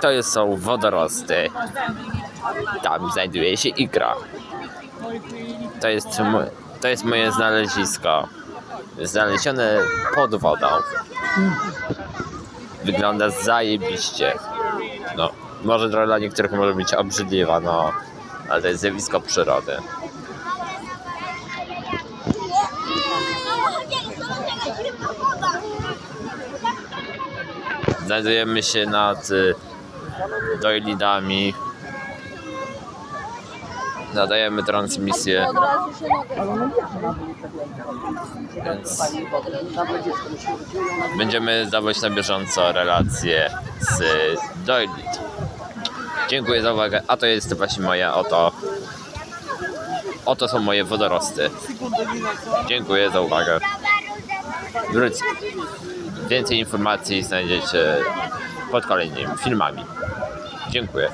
To są wodorosty. Tam znajduje się ikra. To jest, to jest moje znalezisko. Znalezione pod wodą. Wygląda zajebiście. No, może dla niektórych może być obrzydliwa, no, ale to jest zjawisko przyrody. Znajdujemy się nad y, Doilidami. Nadajemy transmisję. Więc będziemy dawać na bieżąco relacje z Doilid. Dziękuję za uwagę. A to jest właśnie moja oto. Oto są moje wodorosty. Dziękuję za uwagę. Wróć. Więcej informacji znajdziecie pod kolejnymi filmami. Dziękuję.